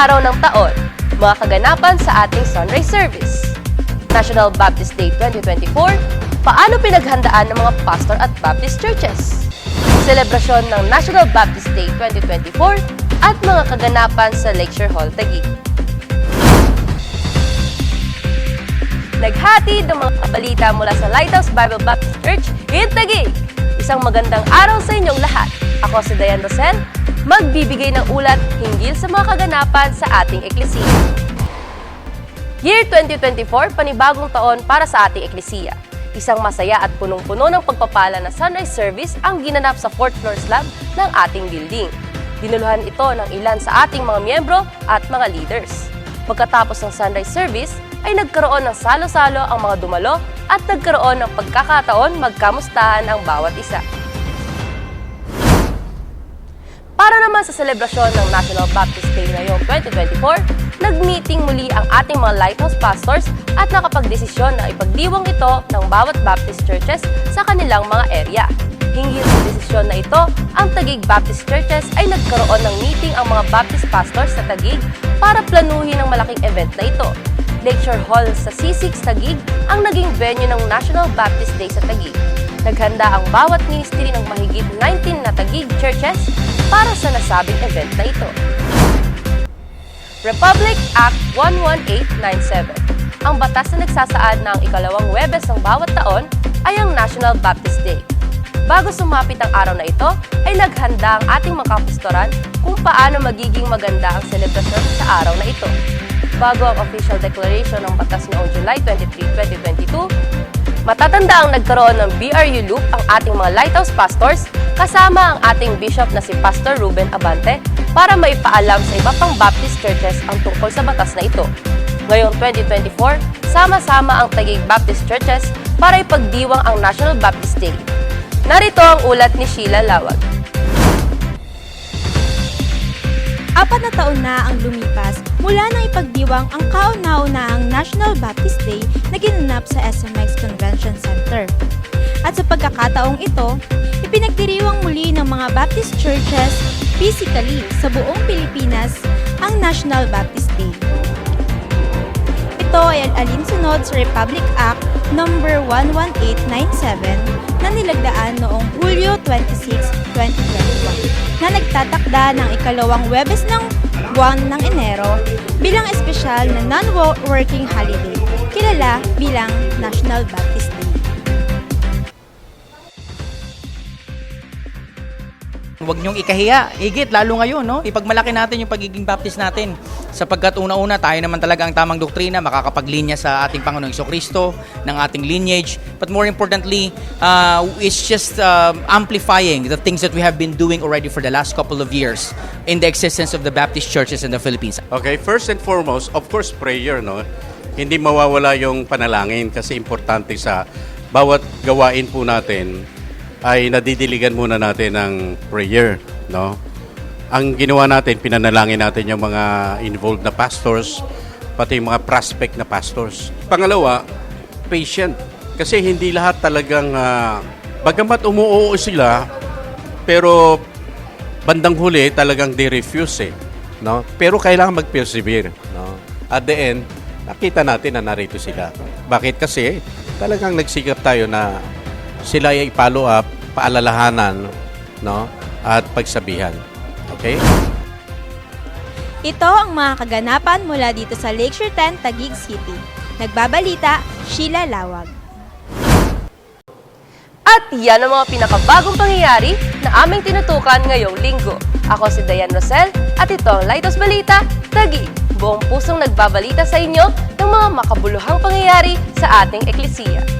araw ng taon, mga kaganapan sa ating Sunrise Service. National Baptist Day 2024, paano pinaghandaan ng mga pastor at Baptist churches? Selebrasyon ng National Baptist Day 2024 at mga kaganapan sa Lecture Hall Taguig. Naghati ng mga balita mula sa Lighthouse Bible Baptist Church in Taguig. Isang magandang araw sa inyong lahat. Ako si Diane Rosel, magbibigay ng ulat hinggil sa mga kaganapan sa ating eklesiya. Year 2024, panibagong taon para sa ating eklesiya. Isang masaya at punong-puno ng pagpapala na sunrise service ang ginanap sa 4th floor slab ng ating building. Dinuluhan ito ng ilan sa ating mga miyembro at mga leaders. Pagkatapos ng sunrise service, ay nagkaroon ng salo-salo ang mga dumalo at nagkaroon ng pagkakataon magkamustahan ang bawat isa. Para naman sa selebrasyon ng National Baptist Day ngayong 2024, nag-meeting muli ang ating mga lighthouse pastors at nakapagdesisyon na ipagdiwang ito ng bawat Baptist churches sa kanilang mga area. Hinggil sa desisyon na ito, ang Taguig Baptist Churches ay nagkaroon ng meeting ang mga Baptist pastors sa Taguig para planuhin ang malaking event na ito. Lecture Hall sa C6 Taguig ang naging venue ng National Baptist Day sa Taguig. Naghanda ang bawat ministry ng mahigit 19 na Taguig churches para sa nasabing event na ito. Republic Act 11897. Ang batas na nagsasaad na ang ikalawang Webes ng bawat taon ay ang National Baptist Day. Bago sumapit ang araw na ito, ay naghanda ang ating mga kapastoran kung paano magiging maganda ang selebrasyon sa araw na ito. Bago ang official declaration ng batas noong July 23, 2022, matatanda ang nagkaroon ng BRU Loop ang ating mga lighthouse pastors kasama ang ating bishop na si Pastor Ruben Abante para maipaalam sa iba pang Baptist churches ang tungkol sa batas na ito. Ngayong 2024, sama-sama ang Taguig Baptist Churches para ipagdiwang ang National Baptist Day. Narito ang ulat ni Sheila Lawag. Apat na taon na ang lumipas mula nang ipagdiwang ang kauna-unahang National Baptist Day na ginanap sa SMX Convention Center. At sa pagkakataong ito, ipinagdiriwang muli ng mga Baptist churches physically sa buong Pilipinas ang National Baptist Day. Ito ay alinsunod sa Republic Act No. 11897 na nilagdaan noong Hulyo 26, 2021 na nagtatakda ng ikalawang Webes ng buwan ng Enero bilang espesyal na non-working holiday, kilala bilang National Baptist Day. Huwag niyong ikahiya. Higit, lalo ngayon, no? Ipagmalaki natin yung pagiging Baptist natin. Sapagkat una-una, tayo naman talaga ang tamang doktrina, makakapaglinya sa ating Panginoong Iso Kristo, ng ating lineage. But more importantly, uh, it's just uh, amplifying the things that we have been doing already for the last couple of years in the existence of the Baptist churches in the Philippines. Okay, first and foremost, of course, prayer, no? Hindi mawawala yung panalangin kasi importante sa bawat gawain po natin ay nadidiligan muna natin ng prayer, no? Ang ginawa natin, pinanalangin natin yung mga involved na pastors, pati yung mga prospect na pastors. Pangalawa, patient. Kasi hindi lahat talagang, ah, bagamat umuoo sila, pero bandang huli talagang they refuse eh. No? Pero kailangan mag-persevere. No? At the end, nakita natin na narito sila. Bakit? Kasi talagang nagsikap tayo na sila ay follow up, paalalahanan, no? at pagsabihan. Okay? Ito ang mga kaganapan mula dito sa Lakeshore 10, Taguig City. Nagbabalita, Sheila Lawag. At yan ang mga pinakabagong pangyayari na aming tinutukan ngayong linggo. Ako si Diane Rosel at ito ang Lighthouse Balita, Tagi. Buong pusong nagbabalita sa inyo ng mga makabuluhang pangyayari sa ating eklesiya.